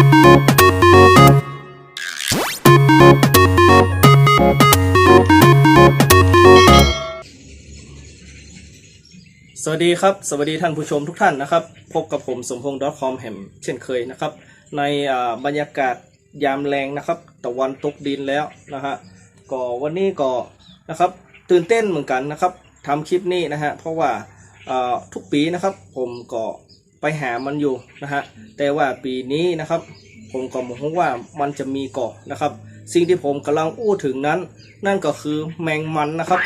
สวัสดีครับ สวัสดีท่านผู้ชมทุกท่านนะครับ พบกับผมสมพงษ์ .com แห่มเช่นเคยนะครับ ในบรรยากาศยามแรงนะครับตะวันตกดินแล้วนะฮะก็วันนี้ก็นะครับตื่นเต้นเหมือนกันนะครับทำคลิปนี้นะฮะเพราะว่าอ่าทุกปีนะครับผมก็ ไปหามันอยู่นะฮะแต่ว่าปีนี้นะครับ ผมก็มองว่ามันจะมีเกาะนะครับ สิ่งที่ผมกำลังอู้ถึงนั้น นั่นก็คือแมงมันนะครับ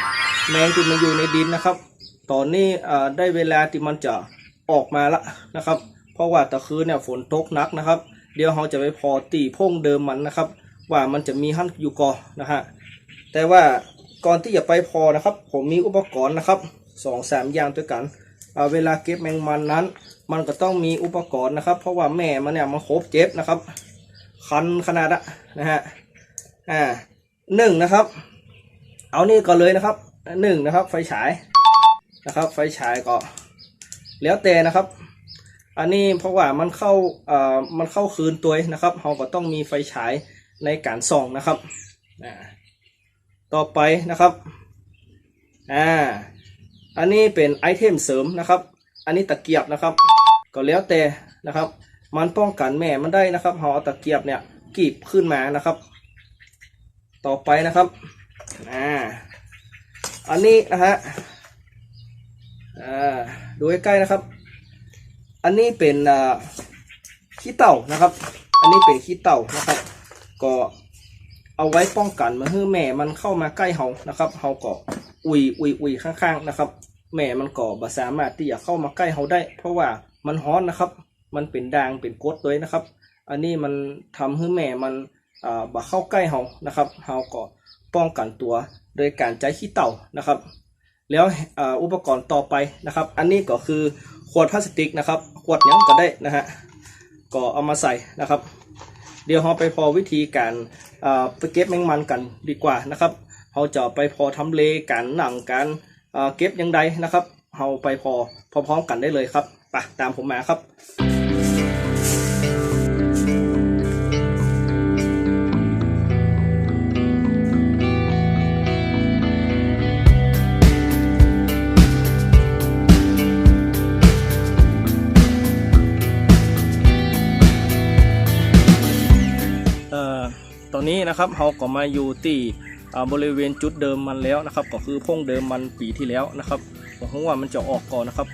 แมงที่มันอยู่ในดินนะครับ ตอนนี้ได้เวลาที่มันจะออกมาละนะครับ เพราะว่าตะคืนเนี่ยฝนตกหนักนะครับ เดี๋ยวเราจะไปพอตีพ่งเดิมมันนะครับ ว่ามันจะมีหั่นอยู่ก่อนะฮะแต่ว่าก่อนที่จะไปพอนะครับ ผมมีอุปกรณ์นะครับสองสามอย่างด้วยกันอ่าเวลาเก็บแมงมันนั้น มันก็ต้องมีอุปกรณ์นะครับ เพราะว่าแม่มันเนี่ยมันครบเจ็บนะครับ คันขนาดอะนะฮะอ่าหนึ่งนะครับ เอานี่ก่อนเลยนะครับหนึ่งนะครับ ไฟฉายนะครับ ไฟฉายก็แล้วแต่นะครับ อันนี้เพราะว่ามันเข้าเอ่อมันเข้าคืนตัวนะครับเราก็ต้องมีไฟฉายในการส่องนะครับอ่าต่อไปนะครับอ่าอันนี้เป็นไอเทมเสริมนะครับ อันนี้ตะเกียบนะครับ ก็แล้วแต่นะครับ มันป้องกันแม่มันได้นะครับเอาตะเกียบเนี่ยกรีบขึ้นมานะครับ ต่อไปนะครับอ่าอันนี้นะฮะอ่าดูใกล้ๆนะครับ อันนี้เป็นอ่าขี้เต่านะครับ อันนี้เป็นขี้เต่านะครับ ก็เอาไว้ป้องกันมาให้แม่มันเข้ามาใกล้เฮานะครับเฮาก็อุยอุยอุยข้างๆนะครับ แม่มันก็บ่สามารถที่จะเข้ามาใกล้เฮาได้ เพราะว่ามันฮ้อนนะครับ มันเป็นด่างเป็นกดด้วยนะครับ อันนี้มันทำให้แม่มันอ่าบ่เข้าใกล้เฮานะครับเฮาก็ป้องกันตัวโดยการใช้ขี้เต่านะครับ แล้วอ,อุปกรณ์ต่อไปนะครับ อันนี้ก็คือขวดพลาสติกนะครับ ขวดยังก็ได้นะฮะก็เอามาใส่นะครับ เดี๋ยวเราไปพอวิธีการอ่อไปเก็บแมงมันกันดีกว่านะครับเราจะไปพอทำเลการหนังการ เก็บยังไงนะครับเราไปพอพร้อมๆกันได้เลยครับไปตามผมมาครับเอ่อตอนนี้นะครับเราก็มาอยู่ที่ บริเวณจุดเดิมมันแล้วนะครับ ก็คือพงเดิมมันปีที่แล้วนะครับผมว่ามันจะออกก่อนนะครับ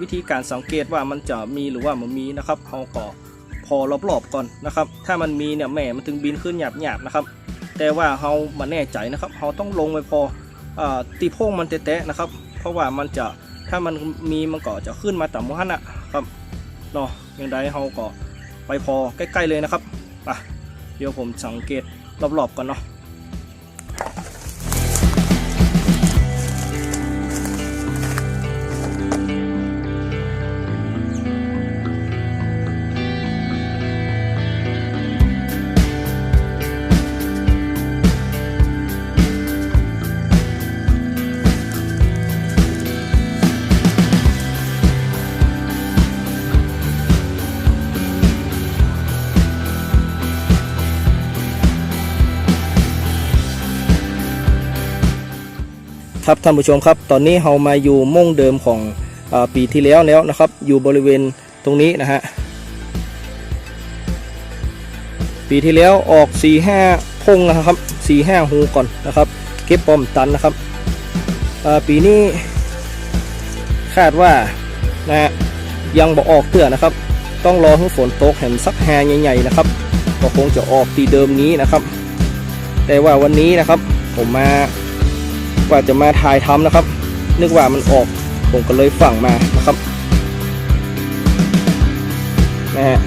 วิธีการสังเกตว่ามันจะมีหรือว่ามันมีนะครับเราก็พอรอบๆก่อนนะครับ ถ้ามันมีเนี่ยแม่มันถึงบินขึ้นหยาบๆนะครับ แต่ว่าเรามาแน่ใจนะครับเราต้องลงไปพออตีโพงมันแตะๆนะครับ เพราะว่ามันจะถ้ามันมีมันก็จะขึ้นมาต่ำกว่านั้นนะครับเนาะอย่างใดเราก็ไปพอใกล้ๆเลยนะครับไปเดี๋ยวผมสังเกตรอบๆก่อนเนาะ ครับท่านผู้ชมครับ ตอนนี้เรามาอยู่ม่งเดิมของอปีที่แล้วแล้วนะครับ อยู่บริเวณตรงนี้นะฮะปีที่แล้วออก4ีห้าพงนะครับ4ีห้าหูก่อนนะครับ เก็บปอมตันนะครับปีนี้คาดว่านะฮะยังบ่ออกเตือนะครับ ต้องรอให้ฝนตกเห็นสักแฮใหญ่ๆนะครับก็คงจะออกตีเดิมนี้นะครับ แต่ว่าวันนี้นะครับผมมา ว่าจะมาถ่ายทำนะครับ นึกว่ามันออกผมก็เลยฝั่งมานะครับนะฮะ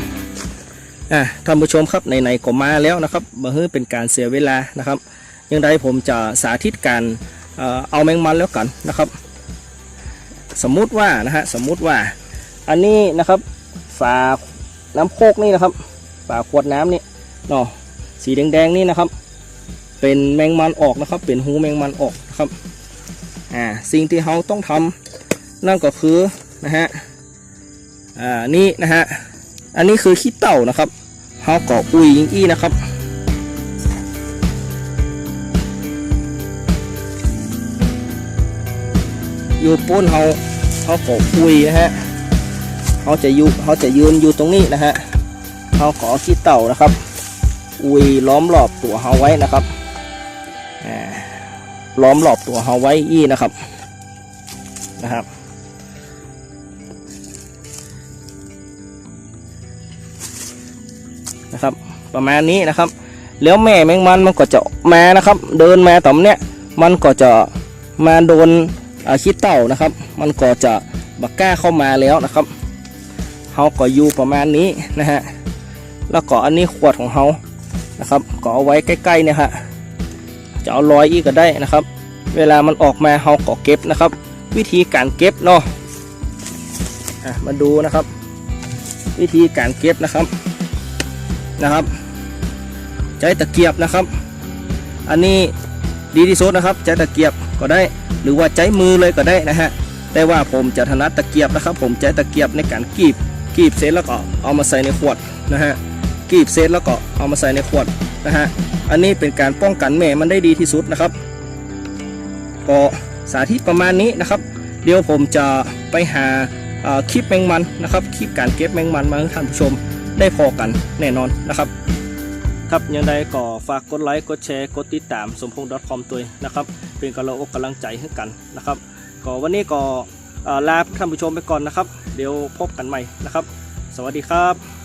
อะท่านผู้ชมครับไหนๆก็มาแล้วนะครับมาเพื่อเป็นการเสียเวลานะครับยังไงผมจะสาธิตการเอาแมงมันแล้วกันนะครับ สมมุติว่านะฮะสมมุติว่า อันนี้นะครับฝาน้ำโคกนี่นะครับฝาขวดน้ำนี่เนาะสีแดงๆนี่นะครับ เป็นแมงมันออกนะครับ เป็นหูแมงมันออก ครับ อ่า สิ่งที่เราต้องทำนั่นก็คือนะฮะ อ่า นี่นะฮะ อันนี้คือขี้เต่านะครับเขาก็อุ้ยยิงอี้นะครับอยู่ป้นเขาเขาก็อุ้ยนะฮะเขาจะอยู่เขาจะยืนอยู่ตรงนี้นะฮะเขาก็เอาขี้เต่านะครับ อุยล้อมรอบตัวเขาไว้นะครับอ่า ล้อมรอบตัวเขาไว้อี้นะครับนะครับ นะครับ ประมาณนี้นะครับ แล้วแม่แมงมันมันก็จะมานะครับ เดินมาต่อมเนี้ยมันก็จะมาโดนอ่าขี้เต่านะครับ มันก็จะบักกล้าเข้ามาแล้วนะครับเขาก็อยู่ประมาณนี้นะฮะแล้วก็อันนี้ขวดของเขานะครับ ก็เอาไว้ใกล้ๆเนี่ยฮะ จะเอาลอยอีกก็ได้นะครับ เวลามันออกมาเขาก็เก็บนะครับ วิธีการเก็บเนาะอะมาดูนะครับ วิธีการเก็บนะครับนะครับ ใช้ตะเกียบนะครับ อันนี้ดีที่สุดนะครับ ใช้ตะเกียบก็ได้ หรือว่าใช้มือเลยก็ได้นะฮะแต่ว่าผมจะถนัดตะเกียบนะครับ ผมใช้ตะเกียบในการกีบกีบเสร็จแล้วก็เอามาใส่ในขวดนะฮะ กรีบเสร็จแล้วก็เอามาใส่ในขวดนะฮะอันนี้เป็นการป้องกันแม่มันได้ดีที่สุดนะครับก็สาธิตประมาณนี้นะครับ เดี๋ยวผมจะไปหาคลิปแมงมันนะครับคลิปการเก็บแมงมันมาให้ท่านผู้ชมได้พอกันแน่นอนนะครับ ครับยังไงก็ฝากกดไลค์กดแชร์กดติดตามสมพงษ์ .com ตัวนะครับ เป็นกำลังอกกำลังใจให้กันนะครับก็วันนี้ก็ลาท่านผู้ชมไปก่อนนะครับ เดี๋ยวพบกันใหม่นะครับ สวัสดีครับ